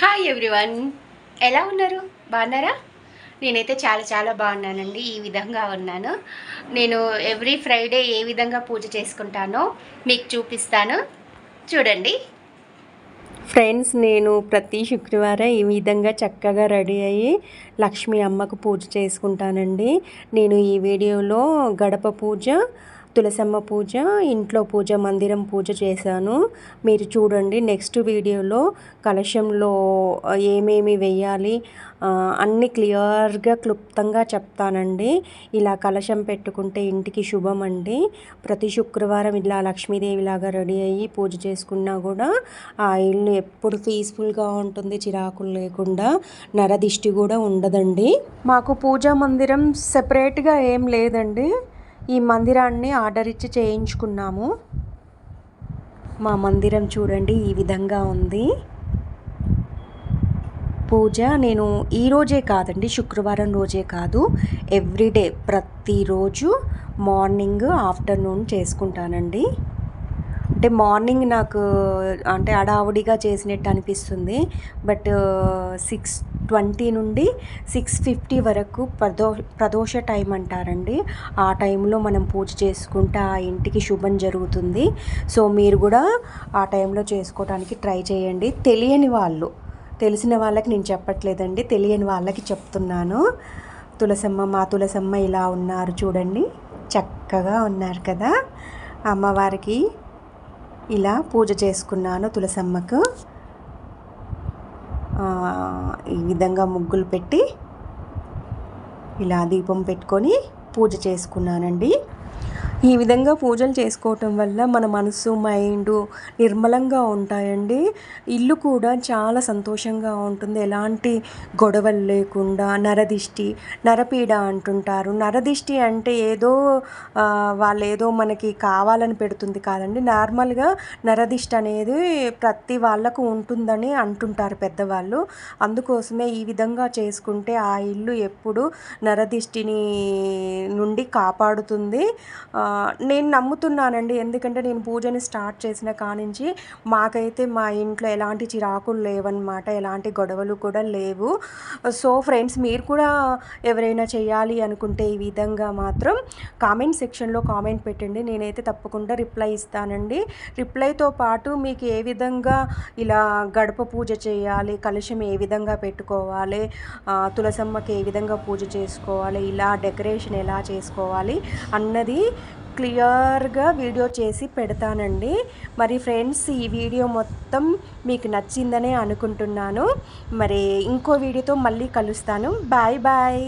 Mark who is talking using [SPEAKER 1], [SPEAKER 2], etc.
[SPEAKER 1] Hi everyone ఎలా ఉన్నారు? బాగున్నారా? నేనైతే చాలా చాలా బాగున్నానండి. ఈ విధంగా ఉన్నాను. నేను ఎవ్రీ ఫ్రైడే ఏ విధంగా పూజ చేసుకుంటానో మీకు చూపిస్తాను. చూడండి.
[SPEAKER 2] ఫ్రెండ్స్ నేను ప్రతి శుక్రవారం ఈ విధంగా చక్కగా రెడీ అయ్యి లక్ష్మీ అమ్మకు పూజ చేసుకుంటానండి. నేను ఈ వీడియోలో గడప పూజ తులసమ్మ పూజ ఇంట్లో పూజ మందిరం పూజ చేశాను. మీరు చూడండి నెక్స్ట్ వీడియోలో కలశంలో ఏమేమి వెయ్యాలి అన్నీ క్లియర్గా క్లుప్తంగా చెప్తానండి. ఇలా కలశం పెట్టుకుంటే ఇంటికి శుభం అండి. ప్రతి శుక్రవారం ఇలా లక్ష్మీదేవిలాగా రెడీ అయ్యి పూజ చేసుకున్నా కూడా ఆ ఇల్లు ఎప్పుడు పీస్ఫుల్గా ఉంటుంది చిరాకులు లేకుండా నరదిష్టి కూడా ఉండదండి. మాకు పూజా మందిరం సెపరేట్గా ఏం లేదండి. ఈ మందిరాన్ని ఆర్డర్ ఇచ్చి చేయించుకున్నాము. మా మందిరం చూడండి ఈ విధంగా ఉంది. పూజ నేను ఈ రోజే కాదండి శుక్రవారం రోజే కాదు. ఎవ్రీడే ప్రతిరోజు మార్నింగ్ ఆఫ్టర్నూన్ చేసుకుంటానండి. అంటే మార్నింగ్ నాకు అంటే అడావుడిగా చేసినట్టు అనిపిస్తుంది. బట్ సిక్స్ ట్వంటీ నుండి సిక్స్ ఫిఫ్టీ వరకు ప్రదో ప్రదోష టైం అంటారండి. ఆ టైంలో మనం పూజ చేసుకుంటే ఆ ఇంటికి శుభం జరుగుతుంది. సో మీరు కూడా ఆ టైంలో చేసుకోవడానికి ట్రై చేయండి. తెలియని వాళ్ళు తెలిసిన వాళ్ళకి నేను చెప్పట్లేదండి. తెలియని వాళ్ళకి చెప్తున్నాను. తులసమ్మ మా తులసమ్మ ఇలా ఉన్నారు చూడండి. చక్కగా ఉన్నారు కదా. అమ్మవారికి ఇలా పూజ చేసుకున్నాను తులసమ్మకు. ఈ విధంగా ముగ్గులు పెట్టి ఇలా దీపం పెట్టుకొని పూజ చేసుకున్నానండి. ఈ విధంగా పూజలు చేసుకోవటం వల్ల మన మనసు మైండ్ నిర్మలంగా ఉంటాయండి. ఇల్లు కూడా చాలా సంతోషంగా ఉంటుంది. ఎలాంటి గొడవలు లేకుండా నరదిష్టి నరపీడ అంటుంటారు. నరదిష్టి అంటే ఏదో వాళ్ళు ఏదో మనకి కావాలని పెడుతుంది కాదండి. నార్మల్గా నరదిష్టి అనేది ప్రతి వాళ్ళకు ఉంటుందని అంటుంటారు పెద్దవాళ్ళు. అందుకోసమే ఈ విధంగా చేసుకుంటే ఆ ఇల్లు ఎప్పుడు నరదిష్టిని నుండి కాపాడుతుంది. నేను నమ్ముతున్నానండి. ఎందుకంటే నేను పూజని స్టార్ట్ చేసిన కానించి మాకైతే మా ఇంట్లో ఎలాంటి చిరాకులు లేవన్నమాట. ఎలాంటి గొడవలు కూడా లేవు. సో ఫ్రెండ్స్ మీరు కూడా ఎవరైనా చేయాలి అనుకుంటే ఈ విధంగా మాత్రం కామెంట్ సెక్షన్లో కామెంట్ పెట్టండి. నేనైతే తప్పకుండా రిప్లై ఇస్తానండి. రిప్లైతో పాటు మీకు ఏ విధంగా ఇలా గడప పూజ చేయాలి కలుషం ఏ విధంగా పెట్టుకోవాలి తులసమ్మకి ఏ విధంగా పూజ చేసుకోవాలి ఇలా డెకరేషన్ ఎలా చేసుకోవాలి అన్నది క్లియర్గా వీడియో చేసి పెడతానండి. మరి ఫ్రెండ్స్ ఈ వీడియో మొత్తం మీకు నచ్చిందనే అనుకుంటున్నాను. మరి ఇంకో వీడియోతో మళ్ళీ కలుస్తాను. Bye bye.